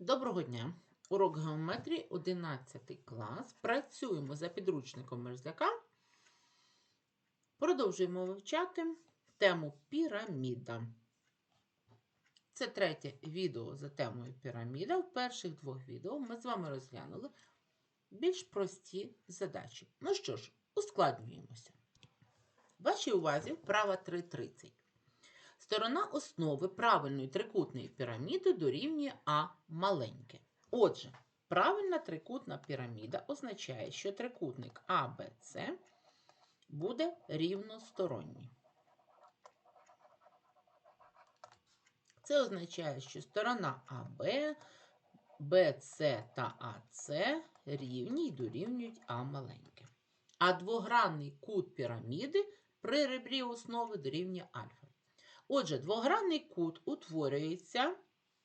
Доброго дня! Урок геометрії 11 клас. Працюємо за підручником Мерзляка. Продовжуємо вивчати тему піраміда. Це третє відео за темою піраміда. В перших двох відео ми з вами розглянули більш прості задачі. Ну що ж, ускладнюємося. Вашій увазі вправа 3.30. Сторона основи правильної трикутної піраміди дорівнює А маленьке. Отже, правильна трикутна піраміда означає, що трикутник АБЦ буде рівносторонній. Це означає, що сторона АБ, БЦ та АЦ рівні й дорівнюють А маленьке. А двогранний кут піраміди при ребрі основи дорівнює альфа. Отже, двогранний кут утворюється,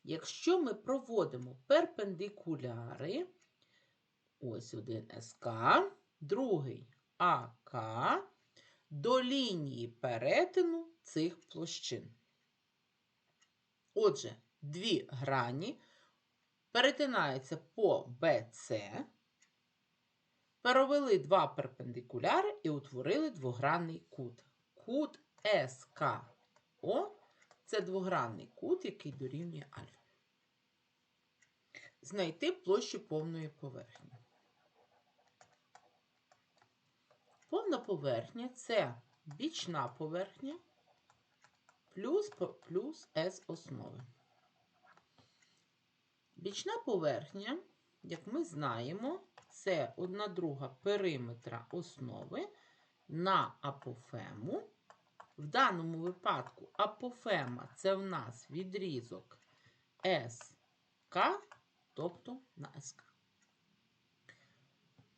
якщо ми проводимо перпендикуляри, ось один СК, другий АК, до лінії перетину цих площин. Отже, дві грані перетинаються по БЦ, провели два перпендикуляри і утворили двогранний кут. Кут СК. О, це двогранний кут, який дорівнює альфа. Знайти площу повної поверхні. Повна поверхня це бічна поверхня плюс, плюс S основи. Бічна поверхня, як ми знаємо, це одна друга периметра основи на апофему. В даному випадку апофема це в нас відрізок СК, тобто на СК.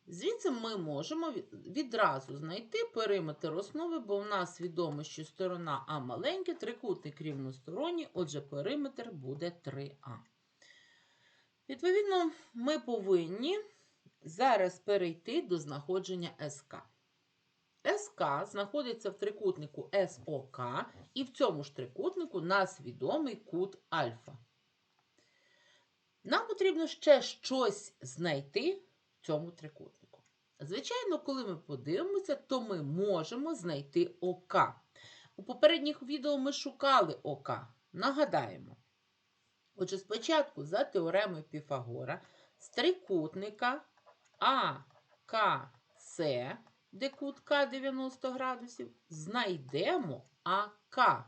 Звідси ми можемо відразу знайти периметр основи, бо в нас відомо, що сторона А маленька, трикутник рівносторонній, отже, периметр буде 3А. Відповідно, ми повинні зараз перейти до знаходження СК. СК знаходиться в трикутнику СОК, і в цьому ж трикутнику нас відомий кут альфа. Нам потрібно ще щось знайти в цьому трикутнику. Звичайно, коли ми подивимося, то ми можемо знайти ОК. У попередніх відео ми шукали ОК. Нагадаємо. Отже, спочатку за теоремою Піфагора з трикутника АКС де кут К 90 градусів, знайдемо АК.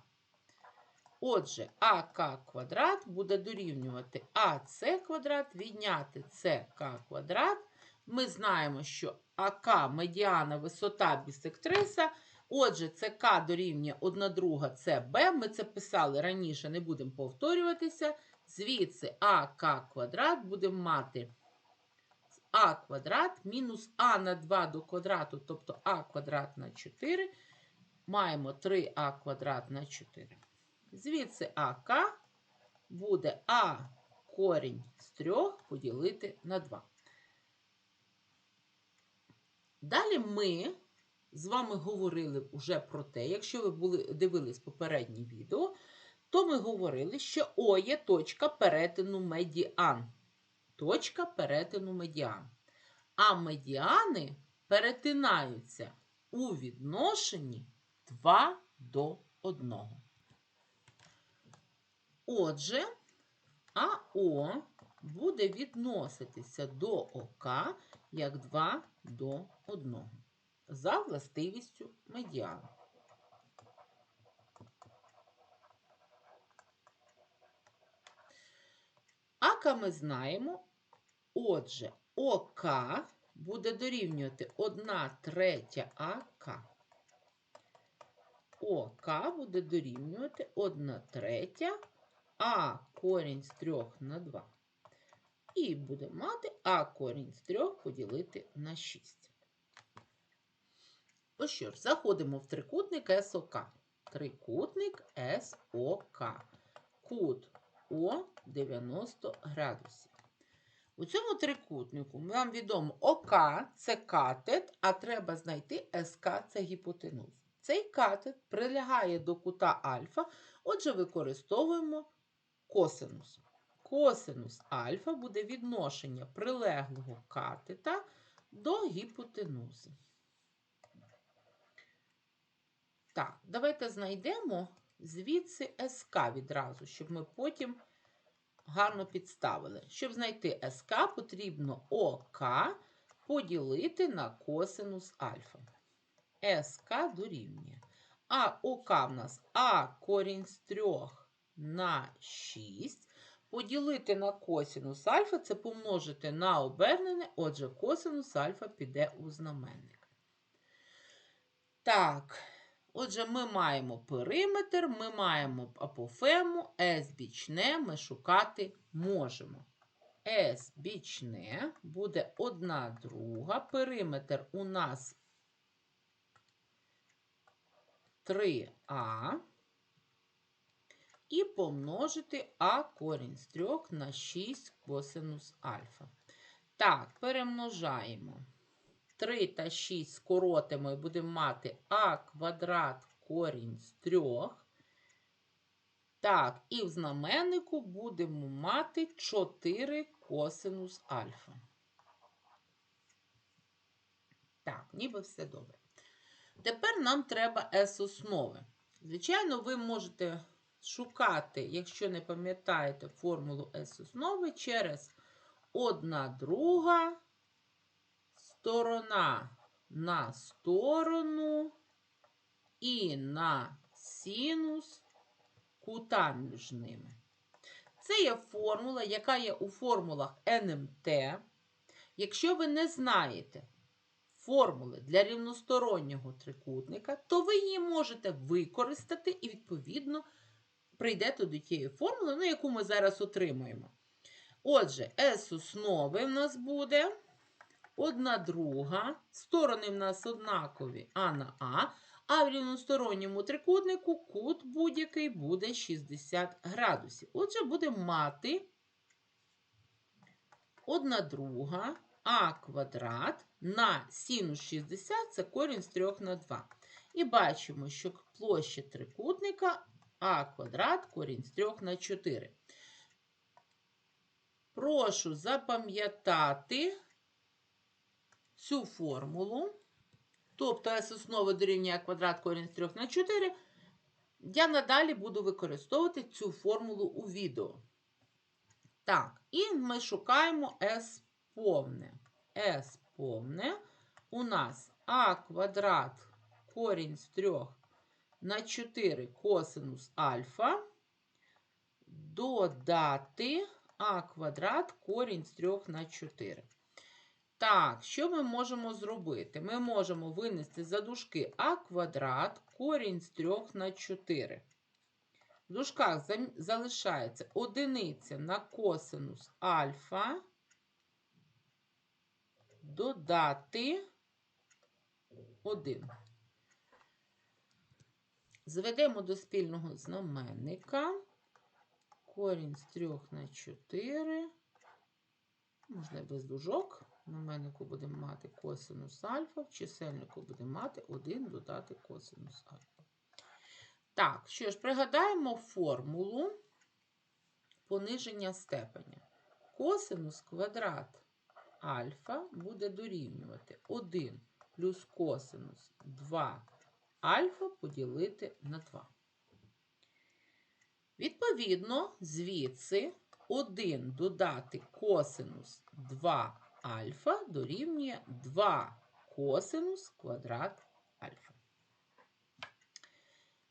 Отже, АК квадрат буде дорівнювати АС квадрат, відняти СК квадрат. Ми знаємо, що АК медіана висота бісектриса. Отже, СК дорівнює 1 друга СБ. Ми це писали раніше, не будемо повторюватися. Звідси АК квадрат будемо мати а квадрат мінус а на 2 до квадрату, тобто а квадрат на 4, маємо 3а квадрат на 4. Звідси АК буде А корінь з 3 поділити на 2. Далі ми з вами говорили вже про те, якщо ви були, дивились попереднє відео, то ми говорили, що О є точка перетину медіан точка перетину медіан. А медіани перетинаються у відношенні 2 до 1. Отже, АО буде відноситися до ОК як 2 до 1 за властивістю медіану. Ака ми знаємо. Отже, ОК буде дорівнювати 1 третя АК. ОК буде дорівнювати 1 третя А корінь з 3 на 2. І буде мати А корінь з 3 поділити на 6. Ось що ж, заходимо в трикутник СОК. Трикутник СОК. Кут О 90 градусів. У цьому трикутнику нам відомо ОК це катет, а треба знайти СК це гіпотенуза. Цей катет прилягає до кута альфа, отже, використовуємо косинус. косинус альфа буде відношення прилеглого катета до гіпотенузи. Так, давайте знайдемо звідси СК відразу, щоб ми потім гарно підставили. Щоб знайти СК, потрібно ОК поділити на косинус альфа. СК дорівнює. А ОК в нас А корінь з 3 на 6. Поділити на косинус альфа це помножити на обернене, отже, косинус альфа піде у знаменник. Так, отже, ми маємо периметр, ми маємо апофему, С бічне ми шукати можемо. С бічне буде 1 друга, периметр у нас 3а і помножити а корінь з 3 на 6 косинус альфа. Так, перемножаємо. 3 та 6 скоротимо і будемо мати а квадрат корінь з 3. Так, і в знаменнику будемо мати 4 косинус альфа. Так, ніби все добре. Тепер нам треба S основи. Звичайно, ви можете шукати, якщо не пам'ятаєте формулу S основи, через 1 друга сторона на сторону і на синус кута між ними. Це є формула, яка є у формулах НМТ. Якщо ви не знаєте формули для рівностороннього трикутника, то ви її можете використати і, відповідно, прийдете до тієї формули, ну, яку ми зараз отримуємо. Отже, S основи в нас буде одна друга, сторони в нас однакові А на А, а в рівносторонньому трикутнику кут будь-який буде 60 градусів. Отже, будемо мати одна друга а квадрат на синус 60 це корінь з 3 на 2. І бачимо, що площа трикутника а квадрат корінь з 3 на 4. Прошу запам'ятати цю формулу. Тобто S основи дорівнює квадрат корінь з 3 на 4. Я надалі буду використовувати цю формулу у відео. Так, і ми шукаємо S повне. S повне у нас А квадрат корінь з 3 на 4 косинус альфа додати А квадрат корінь з 3 на 4. Так, що ми можемо зробити? Ми можемо винести за дужки А квадрат корінь з 3 на 4. В дужках залишається одиниця на косинус альфа додати 1. Зведемо до спільного знаменника. Корінь з 3 на 4. Можна без дужок. Знаменнику будемо мати косинус альфа, в чисельнику будемо мати 1 додати косинус альфа. Так, що ж, пригадаємо формулу пониження степеня. Косинус квадрат альфа буде дорівнювати 1 плюс косинус 2 альфа поділити на 2. Відповідно, звідси 1 додати косинус 2 альфа дорівнює 2 косинус квадрат альфа.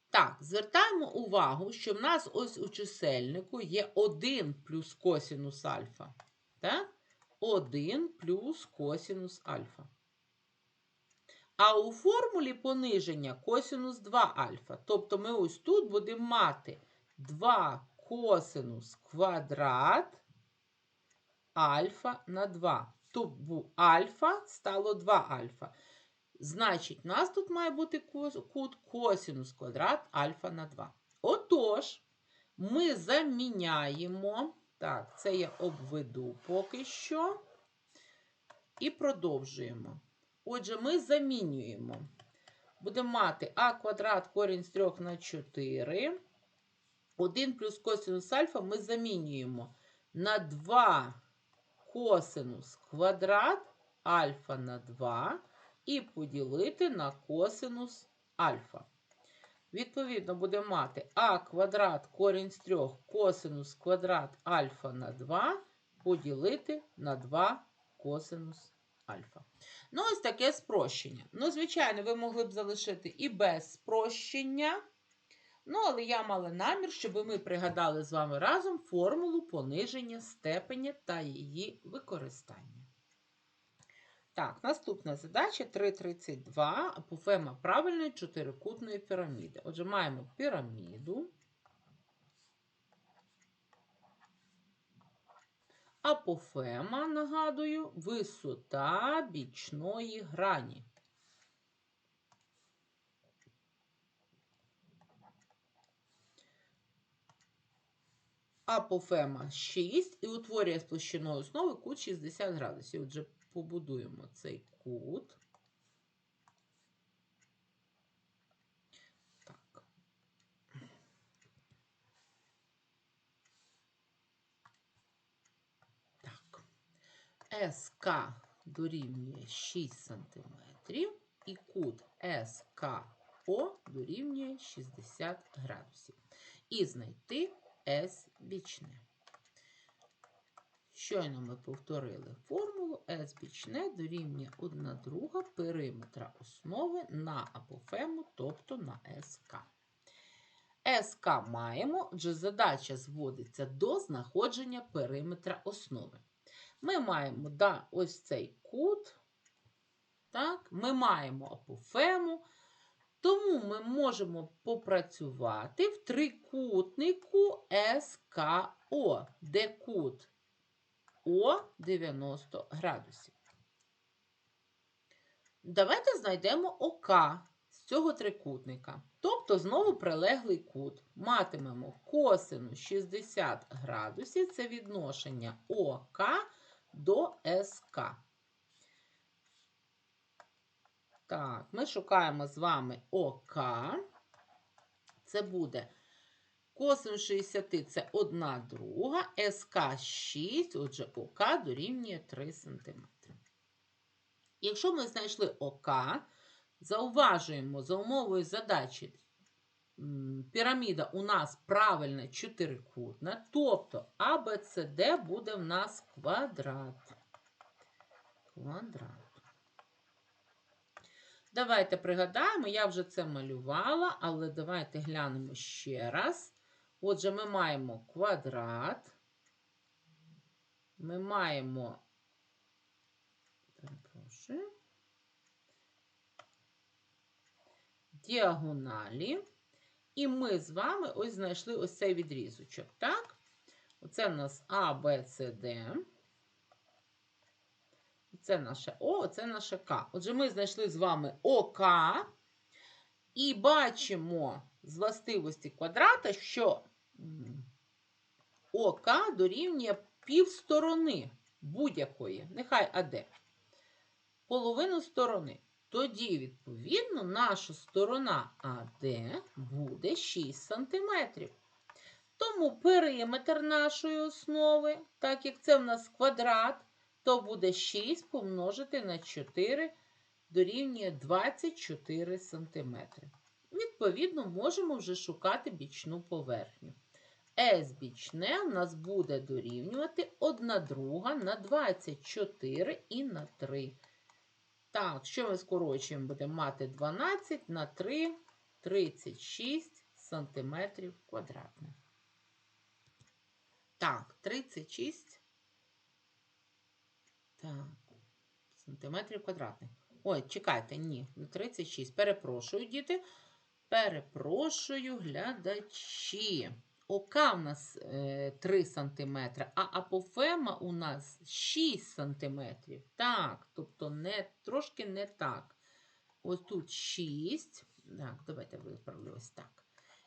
Так, звертаємо увагу, що в нас ось у чисельнику є 1 плюс косинус альфа. Так? 1 плюс косинус альфа. А у формулі пониження косинус 2 альфа. Тобто ми ось тут будемо мати 2 косинус квадрат альфа на 2. Тобто альфа стало 2 альфа. Значить, у нас тут має бути кут косинус квадрат альфа на 2. Отож, ми заміняємо. Так, це я обведу поки що. І продовжуємо. Отже, ми замінюємо. Будемо мати а квадрат корінь з 3 на 4. 1 плюс косинус альфа ми замінюємо на 2 косинус квадрат альфа на 2 і поділити на косинус альфа. Відповідно, будемо мати а квадрат корінь з 3 косинус квадрат альфа на 2 поділити на 2 косинус альфа. Ну, ось таке спрощення. Ну, звичайно, ви могли б залишити і без спрощення. Ну, але я мала намір, щоб ми пригадали з вами разом формулу пониження степеня та її використання. Так, наступна задача 3.32 апофема правильної чотирикутної піраміди. Отже, маємо піраміду. Апофема, нагадую, висота бічної грані. Апофема 6 і утворює з площиною основи кут 60 градусів. Отже, побудуємо цей кут. Так. Так. СК дорівнює 6 см і кут СКО дорівнює 60 градусів. І знайти С бічне. Щойно ми повторили формулу S бічне дорівнює 1 друга периметра основи на апофему, тобто на СК. СК маємо, отже, задача зводиться до знаходження периметра основи. Ми маємо да, ось цей кут, так, ми маємо апофему, тому ми можемо попрацювати в трикутнику СКО, де кут О 90 градусів. Давайте знайдемо ОК з цього трикутника. Тобто знову прилеглий кут. Матимемо косину 60 градусів це відношення ОК до СК. Так, ми шукаємо з вами ОК. Це буде косин 60 це 1 друга, СК 6, отже, ОК дорівнює 3 см. Якщо ми знайшли ОК, зауважуємо за умовою задачі, піраміда у нас правильна чотирикутна, тобто АБЦД буде в нас квадрат. Квадрат. Давайте пригадаємо, я вже це малювала, але давайте глянемо ще раз. Отже, ми маємо квадрат. Ми маємо, перепрошую, діагоналі. І ми з вами ось знайшли ось цей відрізочок, так? Оце в нас А, Б, С, Д. Це наше О, це наше К. Отже, ми знайшли з вами ОК і бачимо з властивості квадрата, що ОК дорівнює півсторони будь-якої, нехай АД, половину сторони. Тоді, відповідно, наша сторона АД буде 6 см. Тому периметр нашої основи, так як це в нас квадрат, то буде 6 помножити на 4 дорівнює 24 см. Відповідно, можемо вже шукати бічну поверхню. С бічне у нас буде дорівнювати 1 друга на 24 і на 3. Так, що ми скорочуємо? Будемо мати 12 на 3, 36 см квадратних. Так, 36 так, сантиметрів квадратних. Ой, чекайте, ні, не 36. Перепрошую, діти. Перепрошую, глядачі. Ока у нас е, 3 см, а апофема у нас 6 см. Так, тобто не, трошки не так. Ось тут 6. Так, давайте виправлю ось так.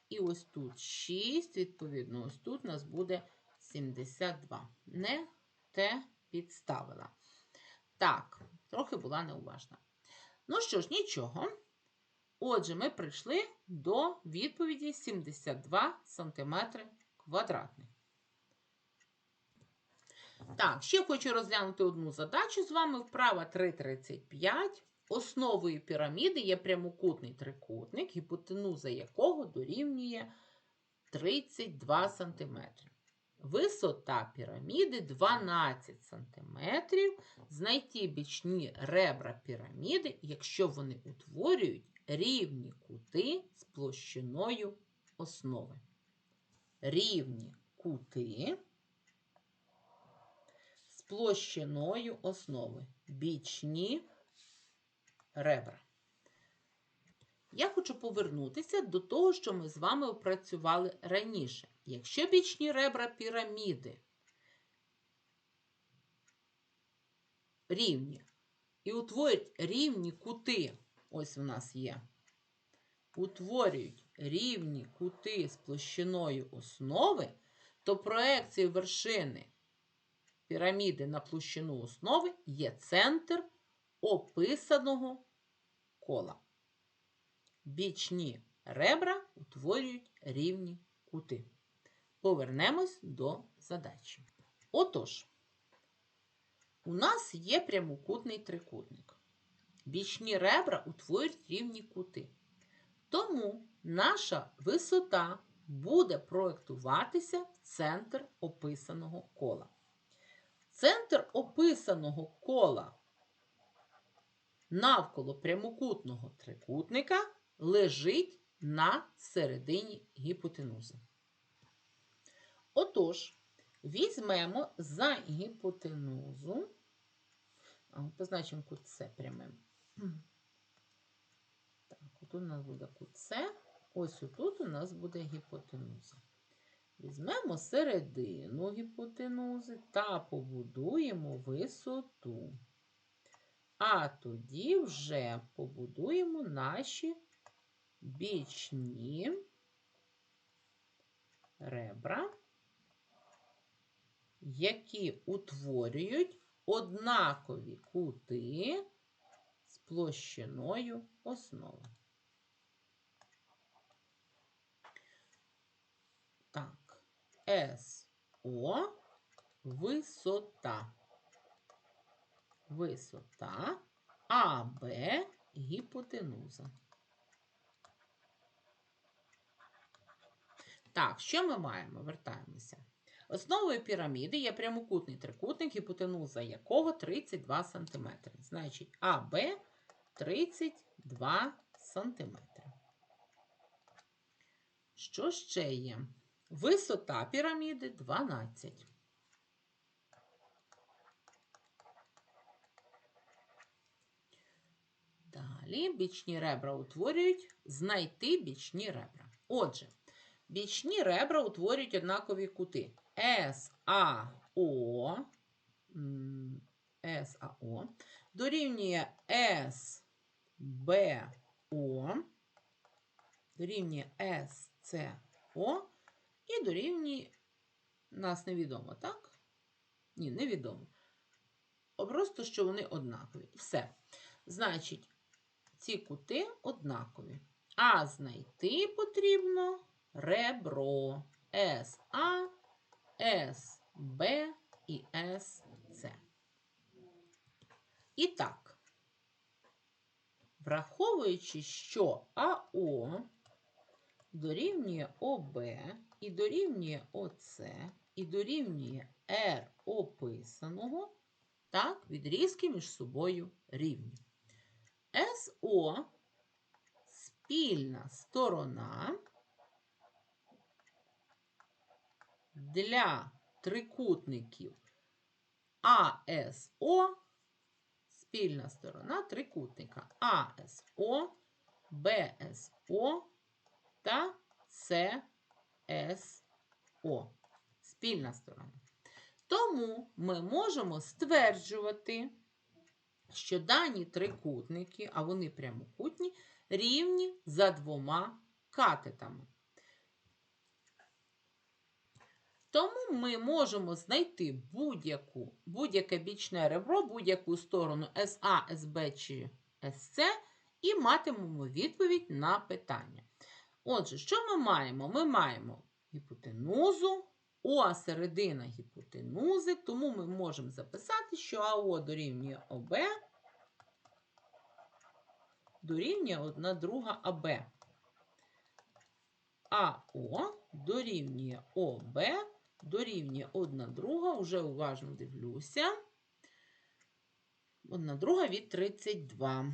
І ось тут 6, відповідно, ось тут у нас буде 72. Не те підставила. Так, трохи була неуважна. Ну що ж, нічого. Отже, ми прийшли до відповіді 72 см квадратних. Так, ще хочу розглянути одну задачу з вами. Вправа 3.35. Основою піраміди є прямокутний трикутник, гіпотенуза якого дорівнює 32 см. Висота піраміди 12 см. Знайти бічні ребра піраміди, якщо вони утворюють рівні кути з площиною основи. Рівні кути з площиною основи. Бічні ребра. Я хочу повернутися до того, що ми з вами опрацювали раніше. Якщо бічні ребра піраміди рівні і утворюють рівні кути, ось у нас є, утворюють рівні кути з площиною основи, то проекцією вершини піраміди на площину основи є центр описаного кола. Бічні ребра утворюють рівні кути. Повернемось до задачі. Отож, у нас є прямокутний трикутник. Бічні ребра утворюють рівні кути. Тому наша висота буде проєктуватися в центр описаного кола. Центр описаного кола навколо прямокутного трикутника лежить на середині гіпотенузи. Отож, візьмемо за гіпотенузу, позначимо кут С прямим. Так, тут у нас буде кут С, ось тут у нас буде гіпотенуза. Візьмемо середину гіпотенузи та побудуємо висоту. А тоді вже побудуємо наші бічні ребра, які утворюють однакові кути з площиною основи. Так, СО висота. Висота АБ гіпотенуза. Так, що ми маємо? Вертаємося. Основою піраміди є прямокутний трикутник, гіпотенуза якого 32 см. Значить, АБ 32 см. Що ще є? Висота піраміди 12. Далі бічні ребра утворюють знайти бічні ребра. Отже, бічні ребра утворюють однакові кути. САО САО дорівнює СБО, дорівнює СЦО і дорівнює нас невідомо, так? Ні, невідомо. Просто, що вони однакові. Все. Значить, ці кути однакові. А знайти потрібно ребро СА, СБ і СЦ. І так, враховуючи, що АО дорівнює ОБ і дорівнює ОЦ, і дорівнює Р описаного, так, відрізки між собою рівні. СО спільна сторона для трикутників АСО спільна сторона трикутника АСО, БСО та ССО. Спільна сторона. Тому ми можемо стверджувати, що дані трикутники, а вони прямокутні, рівні за двома катетами. Тому ми можемо знайти будь-яке бічне ребро, будь-яку сторону СА, СБ чи СЦ і матимемо відповідь на питання. Отже, що ми маємо? Ми маємо гіпотенузу, О середина гіпотенузи, тому ми можемо записати, що АО дорівнює ОБ дорівнює 1 друга АБ. АО дорівнює ОБ дорівнює 1 друга, уже уважно дивлюся. 1 друга від 32.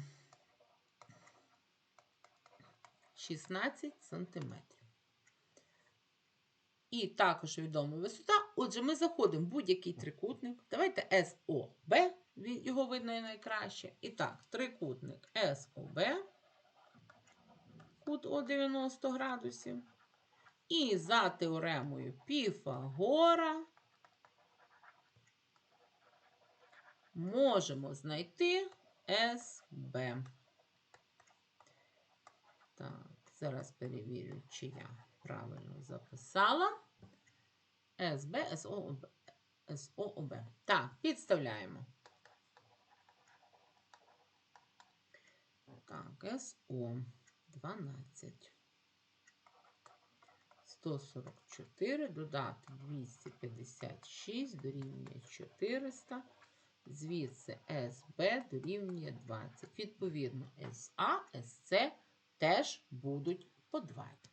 16 сантиметрів. І також відома висота. Отже, ми заходимо в будь-який трикутник. Давайте СОБ, його видно і найкраще. І так, трикутник СОБ, кут о 90 градусів. І за теоремою Піфагора можемо знайти СБ. Так, зараз перевірю, чи я правильно записала. СБ, СОБ. СООБ. Так, підставляємо. Так, СО 12. 144 додати 256 дорівнює 400. Звідси СБ дорівнює 20. Відповідно, СА, СЦ теж будуть по 20.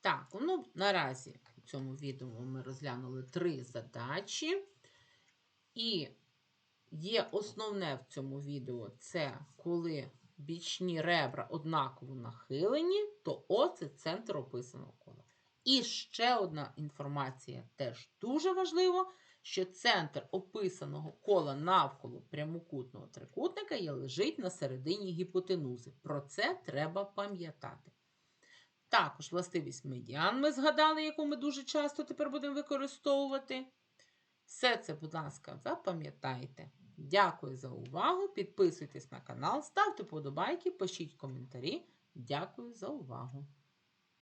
Так, ну наразі у цьому відео ми розглянули три задачі. І є основне в цьому відео це коли бічні ребра однаково нахилені, то О це центр описаного кола. І ще одна інформація теж дуже важлива, що центр описаного кола навколо прямокутного трикутника є лежить на середині гіпотенузи. Про це треба пам'ятати. Також властивість медіан ми згадали, яку ми дуже часто тепер будемо використовувати. Все це, будь ласка, запам'ятайте. Дякую за увагу. Підписуйтесь на канал, ставте подобайки, пишіть коментарі. Дякую за увагу.